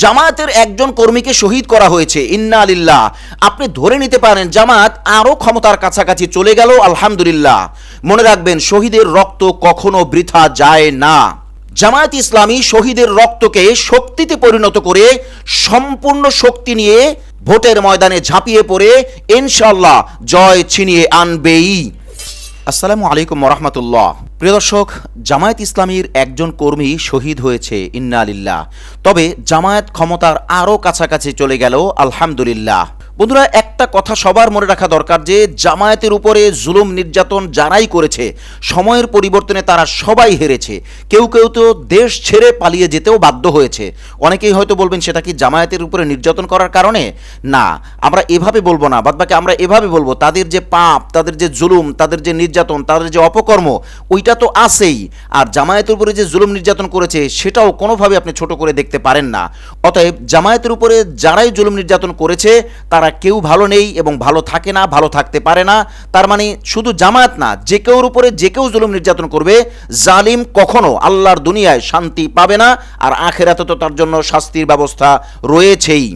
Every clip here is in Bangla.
জামায়াতের একজন কর্মীকে শহীদ করা হয়েছে। ইন্না আলিল্লাহ আপনি ধরে নিতে পারেন জামাত আরও ক্ষমতার কাছাকাছি চলে গেল, আলহামদুলিল্লাহ। মনে রাখবেন, শহীদের রক্ত কখনো বৃথা যায় না। জামায়াত ইসলামী শহীদের রক্তকে শক্তিতে পরিণত করে সম্পূর্ণ শক্তি নিয়ে ভোটের ময়দানে ঝাঁপিয়ে পড়ে ইনশাল্লাহ জয় ছিনিয়ে আনবেই। আসসালামু আলাইকুম রহমতুল্লাহ। প্রিয় দর্শক, জামায়াত ইসলামীর একজন কর্মী শহীদ হয়েছে, ইন্না আলিল্লাহ তবে জামায়াত ক্ষমতার আরও কাছাকাছি চলে গেল, আলহামদুলিল্লাহ। বন্ধুরা, একটা কথা সবার মনে রাখা দরকার যে, জামায়াতের উপরে জুলুম নির্যাতন যারাই করেছে, সময়ের পরিবর্তনে তারা সবাই হেরেছে। কেউ কেউ তো দেশ ছেড়ে পালিয়ে যেতেও বাধ্য হয়েছে। অনেকেই হয়তো বলবেন, সেটা কি জামায়াতের উপরে নির্যাতন করার কারণে? না, আমরা এভাবে বলব না, বাদবাকি আমরা এভাবে বলব, তাদের যে পাপ, তাদের যে জুলুম, তাদের যে নির্যাতন, তাদের যে অপকর্ম, ওইটা তো আছেই। আর জামায়াতের উপরে যে জুলুম নির্যাতন করেছে, সেটাও কোনোভাবে আপনি ছোট করে দেখতে পারেন না। অতএব, জামায়াতের উপরে যারাই জুলুম নির্যাতন করেছে, তারা কেউ ভালো নেই এবং ভালো থাকে না, ভালো থাকতে পারে না, তার মানে শুধু জামায়াত না, যে কেউর উপরে যে কেউ জুলুম নির্যাতন করবে, জালিম কখনো আল্লাহর দুনিয়ায় শান্তি পাবে না আর আখেরাতে তো তার জন্য শাস্তির ব্যবস্থা রয়েছেই।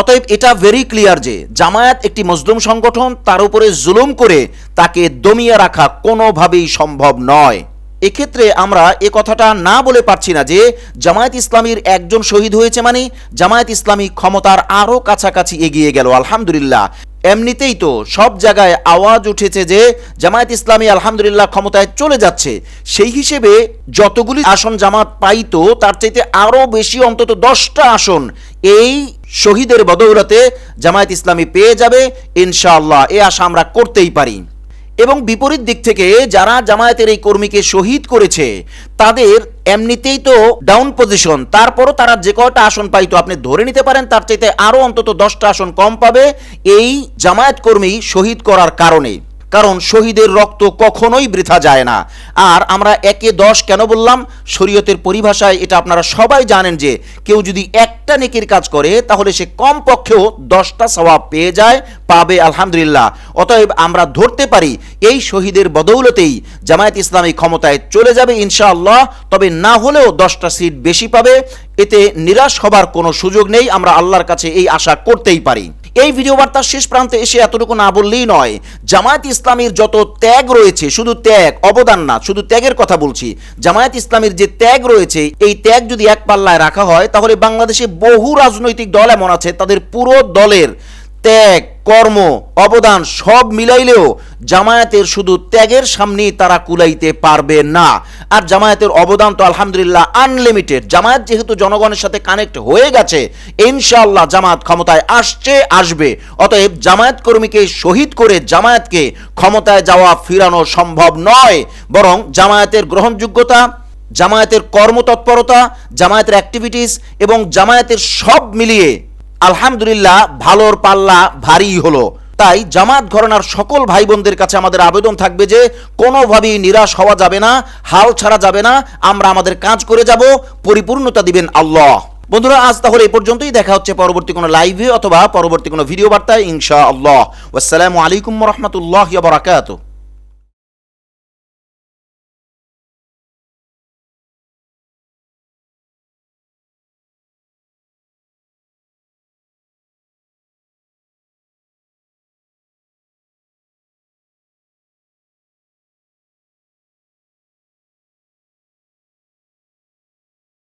অতএব এটা ভেরি ক্লিয়ার যে জামায়াত একটি মজলুম সংগঠন, তার উপরে জুলুম করে তাকে দমিয়ে রাখা কোনোভাবেই সম্ভব নয়। এক্ষেত্রে আমরা এ কথাটা না বলে পারছি না যে জামায়াত ইসলামীর একজন শহীদ হয়েছে মানে জামায়াত ইসলামী ক্ষমতার আরও কাছাকাছি এগিয়ে গেল, আলহামদুলিল্লাহ। এমনিতেই তো সব জায়গায় আওয়াজ উঠেছে যে জামায়াত ইসলামী আলহামদুলিল্লাহ ক্ষমতায় চলে যাচ্ছে। সেই হিসেবে যতগুলি আসন জামাত পাইতো, তার চাইতে আরও বেশি অন্তত দশটা আসন এই শহীদের বদৌলতে জামায়াত ইসলামী পেয়ে যাবে। ইনশাআল্লাহ, এ আশা আমরা করতেই পারি। এবং বিপরীত দিক থেকে যারা জামায়াতের এই কর্মীকে শহীদ করেছে, তাদের এমনিতেই তো ডাউন পজিশন তারপরও তারা যে কয়টা আসন পাইতো আপনি ধরে নিতে পারেন, তার চাইতে আরও অন্তত দশটা আসন কম পাবে এই জামায়াত কর্মী শহীদ করার কারণে। কারণ শহীদের রক্ত কখনোই বৃথা যায় না। আর আমরা একে দশ কেন বললাম? শরীয়তের পরিভাষায় এটা আপনারা সবাই জানেন যে কেউ যদি একটা নেকির কাজ করে, তাহলে সে কম পক্ষেও দশটা সওয়াব পেয়ে যায়, পাবে আলহামদুলিল্লাহ। অতএব আমরা ধরতে পারি, এই শহীদের বদৌলতেই জামায়াত ইসলামী ক্ষমতায় চলে যাবে ইনশাআল্লাহ, তবে না হলেও দশটা সিট বেশি পাবে। এতে নিরাশ হবার কোনো সুযোগ নেই, আমরা আল্লাহর কাছে এই আশা করতেই পারি। এই ভিডিও বার্তার শেষ প্রান্তে এসে এতটুকু না বললেই নয়, জামায়াত ইসলামীর যত ত্যাগ রয়েছে, শুধু ত্যাগ, অবদান না, শুধু ত্যাগের কথা বলছি, জামায়াত ইসলামীর যে ত্যাগ রয়েছে, এই ত্যাগ যদি এক পাল্লায় রাখা হয়, তাহলে বাংলাদেশে বহু রাজনৈতিক দল এমন আছে, তাদের পুরো দলের ত্যাগ কর্ম, অবদান সব মিলাইলেও জামায়াতের শুধু ত্যাগের সামনেই তারা কুলাইতে পারবে না। আর জামায়াতের অবদান তো আলহামদুলিল্লাহ আনলিমিটেড জামায়াত যেহেতু জনগণের সাথে কানেক্ট হয়ে গেছে, ইনশাআল্লাহ জামায়াত ক্ষমতায় আসছে, আসবে। অতএব জামায়াত কর্মীকে শহীদ করে জামায়াতকে ক্ষমতায় যাওয়া ফিরানো সম্ভব নয়। বরং জামায়াতের গ্রহণযোগ্যতা, জামায়াতের কর্মতৎপরতা, জামায়াতের অ্যাক্টিভিটিস এবং জামায়াতের সব মিলিয়ে আলহামদুলিল্লাহ, ভালোর পাল্লা ভারী হলো। তাই জামাত ঘরনার সকল ভাই বোনদের কাছে আমাদের আবেদন থাকবে যে, কোনোভাবেই নিরাশ হওয়া যাবে না, হাল ছাড়া যাবে না, আমরা আমাদের কাজ করে যাব, পরিপূর্ণতা দিবেন আল্লাহ। বন্ধুরা, আজ তাহলে এই পর্যন্তই, দেখা হচ্ছে পরবর্তী কোনো লাইভে অথবা পরবর্তী কোনো ভিডিও বার্তায় ইনশা আল্লাহ আসসালামু আলাইকুম রহমতুল্লাহ বারাকাতুহ।